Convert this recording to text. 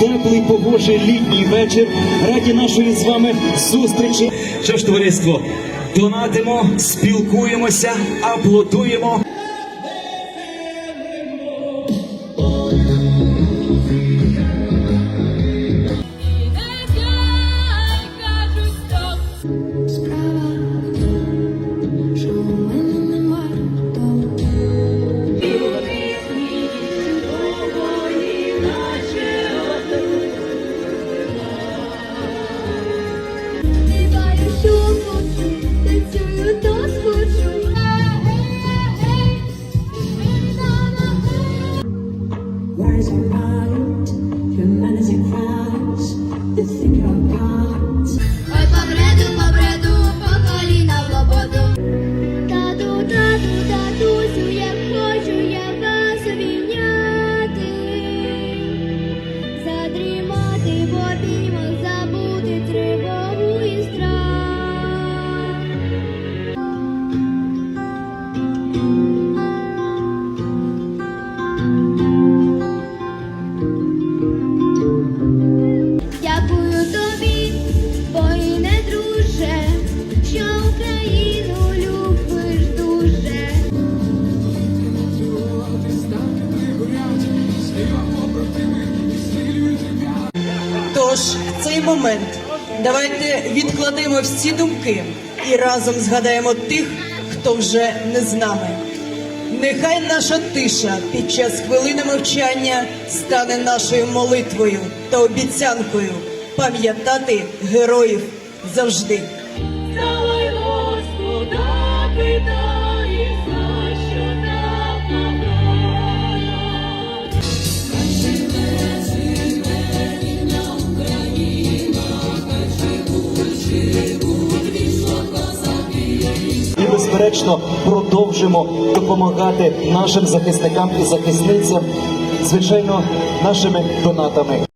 теплий погожий літній вечір. Раді нашої з вами зустрічі. Що ж, товариство, донатимо, спілкуємося, аплодуємо. eyes are high. Тож, цей момент давайте відкладемо всі думки і разом згадаємо тих, хто вже не з нами. Нехай наша тиша під час хвилини мовчання стане нашою молитвою та обіцянкою пам'ятати героїв завжди. Давай Господа І, безперечно, продовжимо допомагати нашим захисникам і захисницям, звичайно, нашими донатами.